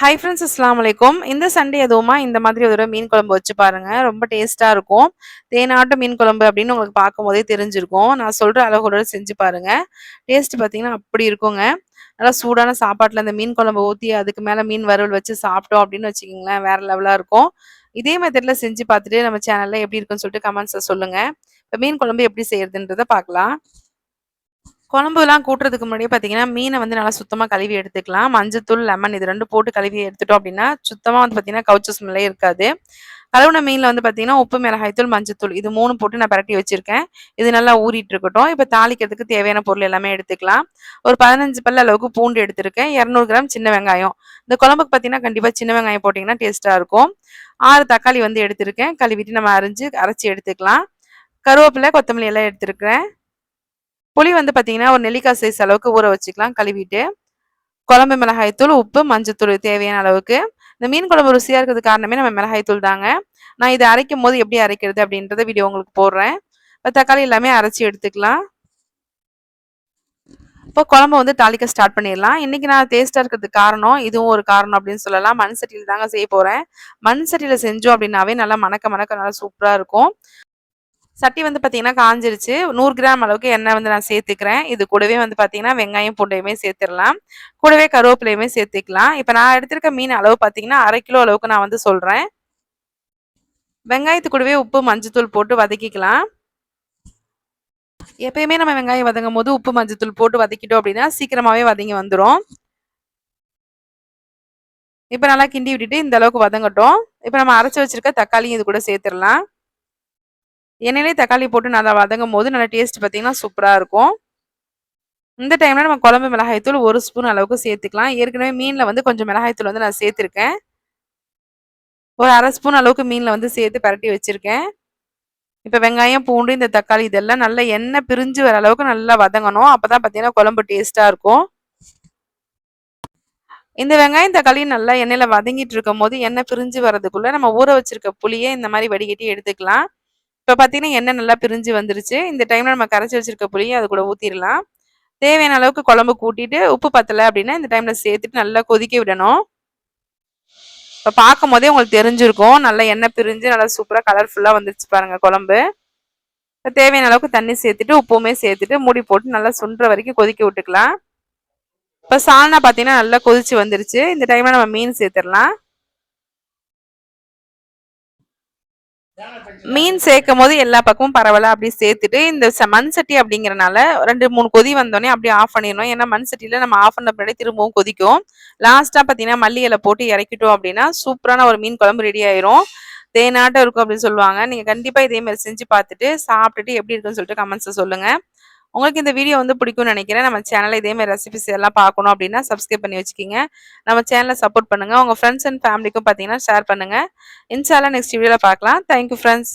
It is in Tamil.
ஹை ஃப்ரெண்ட்ஸ் அஸ்லாம் வலைக்கும் இந்த சண்டே எதுவுமா? இந்த மாதிரி ஒரு மீன் குழம்பு வச்சு பாருங்க. ரொம்ப டேஸ்ட்டாக இருக்கும். தேனாட்டு மீன் குழம்பு அப்படின்னு உங்களுக்கு பார்க்கும் போதே தெரிஞ்சிருக்கும். நான் சொல்கிற அளவோட செஞ்சு பாருங்க. டேஸ்ட் பார்த்தீங்கன்னா அப்படி இருக்குங்க. நல்லா சூடான சாப்பாட்டில் அந்த மீன் குழம்பு ஊற்றி அதுக்கு மேலே மீன் வறுவல் வச்சு சாப்பிட்டோம் அப்படின்னு வச்சுக்கிங்களேன். வேற லெவலாக இருக்கும். இதே மெத்தடில் செஞ்சு பார்த்துட்டு நம்ம சேனலில் எப்படி இருக்குன்னு சொல்லிட்டு கமெண்ட்ஸை சொல்லுங்கள் இப்போ மீன் குழம்பு எப்படி செய்யறதுன்றதை பார்க்கலாம். குழம்புலாம் கூட்டுறதுக்கு முன்னாடியே பார்த்தீங்கன்னா மீனை வந்து நல்லா சுத்தமாக கழுவி எடுத்துக்கலாம். மஞ்சத்தூள் லெமன் இது ரெண்டு போட்டு கழுவி எடுத்துட்டோம் அப்படின்னா சுத்தமாக வந்து பார்த்தீங்கன்னா கவுச்சு ஸ்மெல்லே இருக்காது. கழுவுன மீனில் வந்து பார்த்தீங்கன்னா உப்பு மிளகாய்த்தூள் மஞ்சத்தூள் இது மூணு போட்டு நான் பரட்டி வச்சிருக்கேன். இது நல்லா ஊறிட்டு இருக்கட்டும். இப்போ தாளிக்கிறதுக்கு தேவையான பொருள் எல்லாமே எடுத்துக்கலாம். ஒரு பதினஞ்சு பல்ல அளவுக்கு பூண்டு எடுத்திருக்கேன். இரநூறு கிராம் சின்ன வெங்காயம். இந்த குழம்புக்கு பார்த்தீங்கன்னா கண்டிப்பாக சின்ன வெங்காயம் போட்டிங்கன்னா டேஸ்ட்டாக இருக்கும். ஆறு தக்காளி வந்து எடுத்திருக்கேன். கழுவிட்டு நம்ம அரைஞ்சு அரைச்சி எடுத்துக்கலாம். கருவேப்பிலை கொத்தமல்லி எல்லாம் எடுத்திருக்கிறேன். புளி வந்து பார்த்தீங்கன்னா ஒரு நெல்லிக்காய் சைஸ் அளவுக்கு ஊற வச்சுக்கலாம் கழுவிட்டு. குழம்பு மிளகாய் தூள் உப்பு மஞ்சத்தூள் தேவையான அளவுக்கு. இந்த மீன் குழம்பு ருசியாக இருக்கிறது காரணமே நம்ம மிளகாய் தூள் தாங்க. நான் இதை அரைக்கும் போது எப்படி அரைக்கிறது அப்படின்றத வீடியோ உங்களுக்கு போடுறேன். இப்போ தக்காளி எல்லாமே அரைச்சி எடுத்துக்கலாம். இப்போ குழம்பு வந்து தாளிக்க ஸ்டார்ட் பண்ணிடலாம். இன்னைக்கு நான் டேஸ்ட்டாக இருக்கிறதுக்கு காரணம் இதுவும் ஒரு காரணம் அப்படின்னு சொல்லலாம். மண் சட்டியில் தாங்க செய்ய போகிறேன் மண் சட்டியில் செஞ்சோம் அப்படின்னாவே நல்லா மணக்க மணக்க நல்லா சூப்பராக இருக்கும். சட்டி வந்து பார்த்தீங்கன்னா காஞ்சிருச்சு. நூறு கிராம் அளவுக்கு எண்ணெய் வந்து நான் சேர்த்துக்கிறேன். இது கூடவே வந்து பார்த்தீங்கன்னா வெங்காயம் பூண்டையுமே சேர்த்துடலாம். கூடவே கருவேப்பிலையுமே சேர்த்துக்கலாம். இப்போ நான் எடுத்திருக்க மீன் அளவு பார்த்தீங்கன்னா அரை கிலோ அளவுக்கு நான் வந்து சொல்கிறேன் வெங்காயத்து கூடவே உப்பு மஞ்சத்தூள் போட்டு வதக்கிக்கலாம். எப்பயுமே நம்ம வெங்காயம் வதங்கும் போது உப்பு மஞ்சத்தூள் போட்டு வதக்கிட்டோம் அப்படின்னா சீக்கிரமாகவே வதங்கி வந்துடும் இப்போ நல்லா கிண்டி விட்டுட்டு இந்த அளவுக்கு வதங்கட்டும். இப்போ நம்ம அரைச்சி வச்சிருக்க தக்காளியும் இது கூட சேர்த்துடலாம். எண்ணெயிலே தக்காளி போட்டு நல்லா வதங்கும் போது நல்லா டேஸ்ட் பார்த்தீங்கன்னா சூப்பராக இருக்கும். இந்த டைமில் நம்ம குழம்பு மிளகாய்த்தூள் ஒரு ஸ்பூன் அளவுக்கு சேர்த்துக்கலாம். ஏற்கனவே மீனில் வந்து கொஞ்சம் மிளகாய்த்தூள் வந்து நான் சேர்த்துருக்கேன். ஒரு அரை ஸ்பூன் அளவுக்கு மீனில் வந்து சேர்த்து பரட்டி வச்சுருக்கேன். இப்போ வெங்காயம் பூண்டு இந்த தக்காளி இதெல்லாம் நல்லா எண்ணெய் பிரிஞ்சு வர அளவுக்கு நல்லா வதங்கணும். அப்போ தான் பார்த்தீங்கன்னா குழம்பு டேஸ்ட்டாக இருக்கும். இந்த வெங்காயம் தக்காளி நல்லா எண்ணெயில் வதங்கிட்டு இருக்கும் போது எண்ணெய் பிரிஞ்சு வரதுக்குள்ளே நம்ம ஊற வச்சிருக்க புளியை இந்த மாதிரி வடிகட்டி எடுத்துக்கலாம். இப்போ பார்த்தீங்கன்னா எண்ணெய் நல்லா பிரிஞ்சு வந்துருச்சு. இந்த டைமில் நம்ம கரைச்சி வச்சிருக்க புளியும் அது கூட ஊற்றிடலாம் தேவையான அளவுக்கு குழம்பு கூட்டிட்டு உப்பு பத்தலை அப்படின்னா இந்த டைமில் சேர்த்துட்டு நல்லா கொதிக்க விடணும். இப்போ பார்க்கும் போதே உங்களுக்கு தெரிஞ்சிருக்கும். நல்லா எண்ணெய் பிரிஞ்சு நல்லா சூப்பராக கலர்ஃபுல்லாக வந்துருச்சு பாருங்கள் குழம்பு. தேவையான அளவுக்கு தண்ணி சேர்த்துட்டு உப்புமே சேர்த்துட்டு மூடி போட்டு நல்லா சுண்டுற வரைக்கும் கொதிக்க விட்டுக்கலாம். இப்போ சால்னா பார்த்தீங்கன்னா நல்லா கொதிச்சு வந்துருச்சு. இந்த டைமில் நம்ம மீன் சேர்த்துடலாம். மீன் சேர்க்கும் போது எல்லா பக்கமும் பரவல அப்படி சேர்த்துட்டு இந்த மண் சட்டி அப்படிங்கறனால ரெண்டு மூணு கொதி வந்தோடனே அப்படியே ஆஃப் பண்ணிடணும். ஏன்னா மண் சட்டியில நம்ம ஆஃப் பண்ண பின்னாடி திரும்பவும் கொதிக்கும். லாஸ்டா பாத்தீங்கன்னா மல்லி இலை போட்டு இறக்கிட்டோம் அப்படின்னா சூப்பரான ஒரு மீன் குழம்பு ரெடி ஆயிரும். தேனாட்டம் இருக்கும் அப்படின்னு சொல்லுவாங்க. நீங்க கண்டிப்பா இதே மாதிரி செஞ்சு பார்த்துட்டு சாப்பிட்டுட்டு எப்படி இருக்குன்னு சொல்லிட்டு கமெண்ட்ஸ் சொல்லுங்க. உங்களுக்கு இந்த வீடியோ வந்து பிடிக்கும்னு நினைக்கிறேன். நம்ம சேனலில் இதேமாதிரி ரெசிபிஸ் எல்லாம் பார்க்கணும் அப்படின்னா சப்ஸ்கிரைப் பண்ணி வச்சுக்கிங்க. நம்ம சேனலை சப்போர்ட் பண்ணுங்கள் உங்கள் ஃப்ரெண்ட்ஸ் அண்ட் ஃபேமிலிக்கும் பார்த்தீங்கன்னா ஷேர் பண்ணுங்கள் இன்ஷால்லாம் நெக்ஸ்ட் வீடியோவில் பார்க்கலாம். Thank you friends